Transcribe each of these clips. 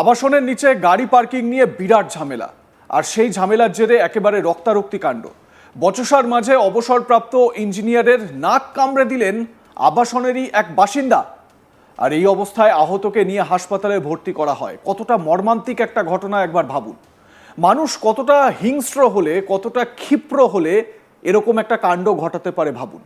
আবাসনের নিচে গাড়ি পার্কিং নিয়ে বিরাট ঝামেলা। আর সেই ঝামেলার জেরে একেবারে রক্তারক্তি কাণ্ড। বচসার মাঝে অবসরপ্রাপ্ত ইঞ্জিনিয়ারের নাক কামড়ে দিলেন আবাসনেরই এক বাসিন্দা। আর এই অবস্থায় আহতকে নিয়ে হাসপাতালে ভর্তি করা হয়। কতটা মর্মান্তিক একটা ঘটনা একবার ভাবুন। মানুষ কতটা হিংস্র হলে, কতটা ক্ষিপ্র হলে এরকম একটা কাণ্ড ঘটাতে পারে ভাবুন।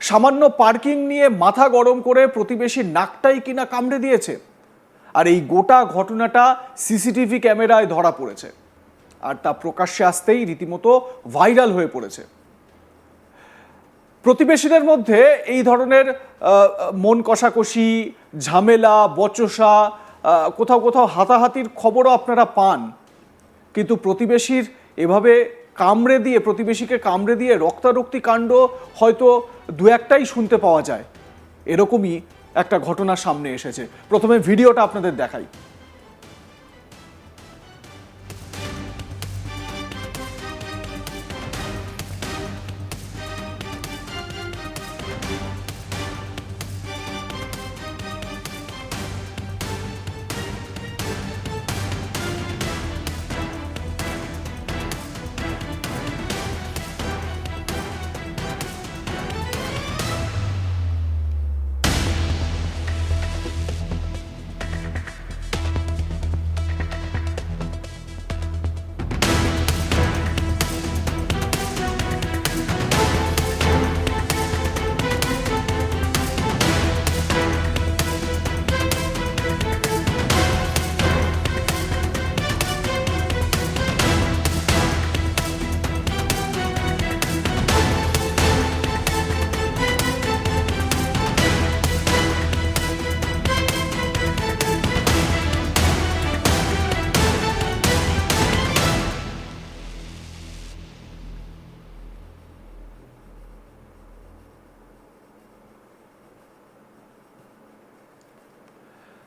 সামান্য পার্কিং নিয়ে মাথা গরম করে প্রতিবেশীর নাকটাই কিনা কামড়ে দিয়েছে। আর এই গোটা ঘটনাটা সিসিটিভি ক্যামেরায় ধরা পড়েছে। আর তা প্রকাশ্যে আসতেই রীতিমতো ভাইরাল হয়ে পড়েছে। প্রতিবেশীদের মধ্যে এই ধরনের মন কষাকষি, ঝামেলা, বচসা কোথাও কোথাও হাতাহাতির খবরও আপনারা পান। কিন্তু প্রতিবেশীর এভাবে কামড়ে দিয়ে, প্রতিবেশীকে কামড়ে দিয়ে রক্তারক্তি কাণ্ড হয়তো দু একটাই শুনতে পাওয়া যায়। এরকমই একটা ঘটনা সামনে এসেছে। প্রথমে ভিডিওটা আপনাদের দেখাই।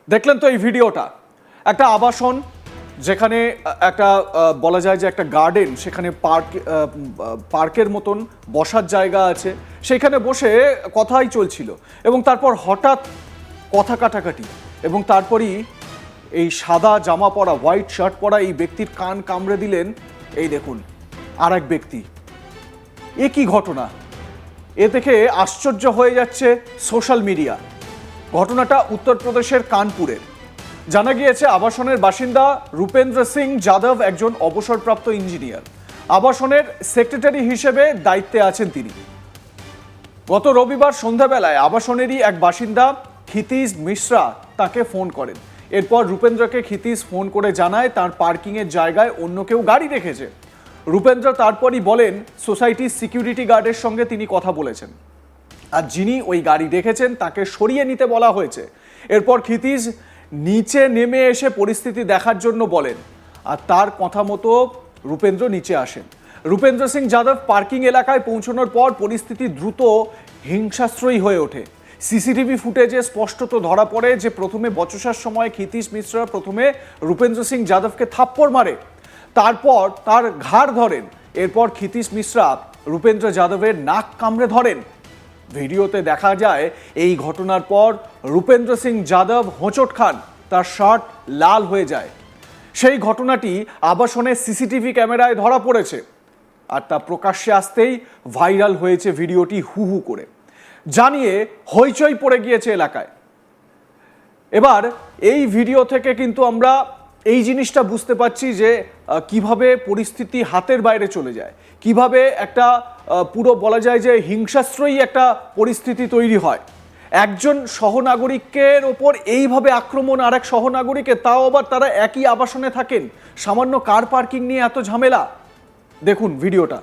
দেখলেন তো এই ভিডিওটা? একটা আবাসন যেখানে, একটা বলা যায় যে একটা গার্ডেন সেখানে পার্ক পার্কের মতন বসার জায়গা আছে। সেখানে বসে কথাই চলছিল এবং তারপর হঠাৎ কথা কাটাকাটি এবং তারপরই এই সাদা জামা পরা হোয়াইট শার্ট পরা এই ব্যক্তির কান কামড়ে দিলেন। এই দেখুন আর এক ব্যক্তি। এ কি ঘটনা? এ দেখে আশ্চর্য হয়ে যাচ্ছে সোশ্যাল মিডিয়া ঘটনাটা উত্তরপ্রদেশের কানপুরের। জানা গিয়েছে, আবাসনের বাসিন্দা রূপেন্দ্র সিং যাদব একজন অবসরপ্রাপ্ত ইঞ্জিনিয়ার। আবাসনের সেক্রেটারি হিসেবে দায়িত্বে আছেন তিনি। গত রবিবার সন্ধ্যাবেলায় আবাসনেরই এক বাসিন্দা ক্ষিতিশ মিশ্রা তাকে ফোন করেন। এরপর রূপেন্দ্রকে ক্ষিতিশ ফোন করে জানায় তার পার্কিংয়ের জায়গায় অন্য কেউ গাড়ি রেখেছে। রূপেন্দ্র তারপরই বলেন, সোসাইটির সিকিউরিটি গার্ডের সঙ্গে তিনি কথা বলেছেন। আর যিনি ওই গাড়ি রেখেছেন তাকে সরিয়ে নিতে বলা হয়েছে। এরপর ক্ষিতিশ নিচে নেমে এসে পরিস্থিতি দেখার জন্য বলেন। আর তার কথা মতো রূপেন্দ্র নিচে আসেন। রূপেন্দ্র সিং যাদব পার্কিং এলাকায় পৌঁছানোর পর পরিস্থিতি দ্রুত হিংসাশ্রয়ী হয়ে ওঠে। সিসিটিভি ফুটেজে স্পষ্টত ধরা পড়ে যে প্রথমে বচসার সময় ক্ষিতীশ মিশ্রা প্রথমে রূপেন্দ্র সিং যাদবকে থাপ্পড় মারে। তারপর তার ঘাড় ধরেন। এরপর ক্ষিতীশ মিশ্রা রূপেন্দ্র যাদবের নাক কামড়ে ধরেন। ভিডিওতে দেখা যায়, এই ঘটনার পর রূপেন্দ্র সিং যাদব হোঁচট খান, তার শার্ট লাল হয়ে যায়। সেই ঘটনাটি আবাসনের সিসিটিভি ক্যামেরায় ধরা পড়েছে। আর তা প্রকাশ্যে আসতেই ভাইরাল হয়েছে ভিডিওটি হু হু করে। জানিয়ে হইচই পড়ে গিয়েছে এলাকায়। এবার এই ভিডিও থেকে কিন্তু আমরা এই জিনিসটা বুঝতে পারছি যে কীভাবে পরিস্থিতি হাতের বাইরে চলে যায়। কীভাবে একটা পুরো বলা যায় যে হিংসাশ্রয়ী একটা পরিস্থিতি তৈরি হয়। একজন সহনাগরিকের ওপর এইভাবে আক্রমণ আর এক সহনাগরিকের তাও আবার তারা একই আবাসনে থাকেন। সামান্য কার পার্কিং নিয়ে এত ঝামেলা? দেখুন ভিডিওটা।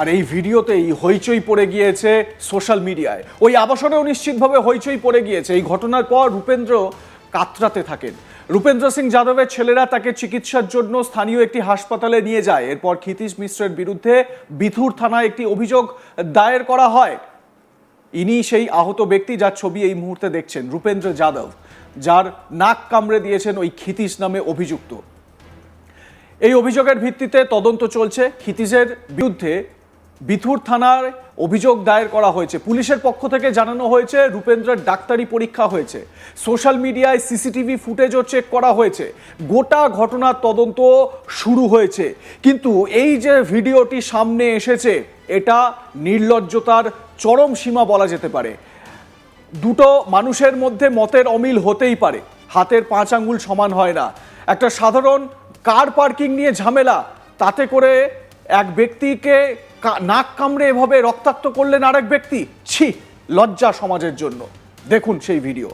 আর এই ভিডিওতেই হইচই পড়ে গিয়েছে সোশ্যাল মিডিয়ায়। ওই আবাসনেও নিশ্চিতভাবে হইচই পড়ে গিয়েছে। এই ঘটনার পর রূপেন্দ্র কাতরাতে থাকেন। রূপেন্দ্র সিং যাদবের ছেলেরা তাকে চিকিৎসার জন্য স্থানীয় একটি হাসপাতালে নিয়ে যায়। এরপর ক্ষিতীশ মিশ্রের বিরুদ্ধে বিথুর থানায় একটি অভিযোগ দায়ের করা হয়। ইনি সেই আহত ব্যক্তি যার ছবি এই মুহূর্তে দেখছেন, রূপেন্দ্র যাদব, যার নাক কামড়ে দিয়েছেন ওই ক্ষিতীশ নামে অভিযুক্ত। এই অভিযোগের ভিত্তিতে তদন্ত চলছে। ক্ষিতিজের বিরুদ্ধে বিথুর থানার অভিযোগ দায়ের করা হয়েছে। পুলিশের পক্ষ থেকে জানানো হয়েছে, রূপেন্দ্রের ডাক্তারি পরীক্ষা হয়েছে। সোশ্যাল মিডিয়ায় সিসিটিভি ফুটেজও চেক করা হয়েছে। গোটা ঘটনার তদন্ত শুরু হয়েছে। কিন্তু এই যে ভিডিওটি সামনে এসেছে, এটা নির্লজ্জতার চরম সীমা বলা যেতে পারে। দুটো মানুষের মধ্যে মতের অমিল হতেই পারে। হাতের পাঁচ আঙ্গুল সমান হয় না। একটা সাধারণ কার পার্কিং নিয়ে ঝামেলা, তাতে করে এক ব্যক্তিকে নাক কামড়ে এভাবে রক্তাক্ত করলেন আরেক ব্যক্তি ছি লজ্জা সমাজের জন্য। দেখুন সেই ভিডিও।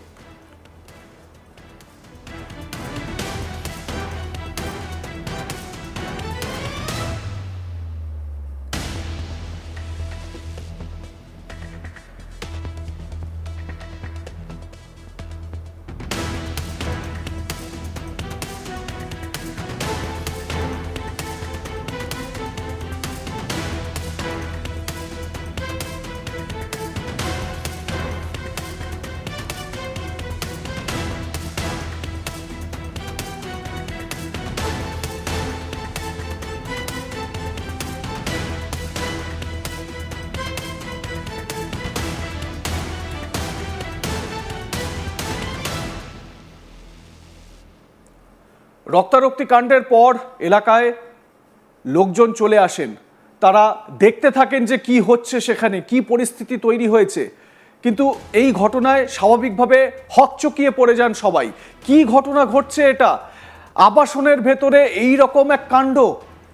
রক্তারক্তি কাণ্ডের পর এলাকায় লোকজন চলে আসেন। তারা দেখতে থাকেন যে কি হচ্ছে সেখানে, কি পরিস্থিতি তৈরি হয়েছে। কিন্তু এই ঘটনায় স্বাভাবিকভাবে হকচকিয়ে পড়ে যান সবাই। কি ঘটনা ঘটছে এটা? আবাসনের ভেতরে এই রকম এক কাণ্ড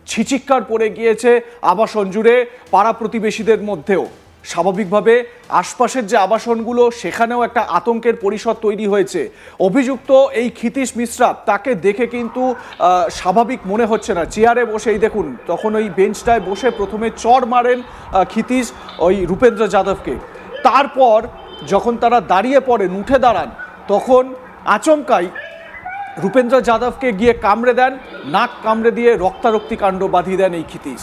ছিচিক্কার পড়ে গিয়েছে আবাসন জুড়ে পাড়া প্রতিবেশীদের মধ্যেও। স্বাভাবিকভাবে আশপাশের যে আবাসনগুলো, সেখানেও একটা আতঙ্কের পরিসর তৈরি হয়েছে। অভিযুক্ত এই ক্ষিতীশ মিশ্রা তাকে দেখে কিন্তু স্বাভাবিক মনে হচ্ছে না। চেয়ারে বসেই দেখুন, তখন ওই বেঞ্চটায় বসে প্রথমে চড় মারেন ক্ষিতীশ ওই রূপেন্দ্র যাদবকে। তারপর যখন তারা দাঁড়িয়ে পড়েন, উঠে দাঁড়ান, তখন আচমকাই রূপেন্দ্র যাদবকে গিয়ে কামড়ে দেন, নাক কামড়ে দিয়ে রক্তারক্তি কাণ্ড বাঁধিয়ে দেন এই ক্ষিতীশ।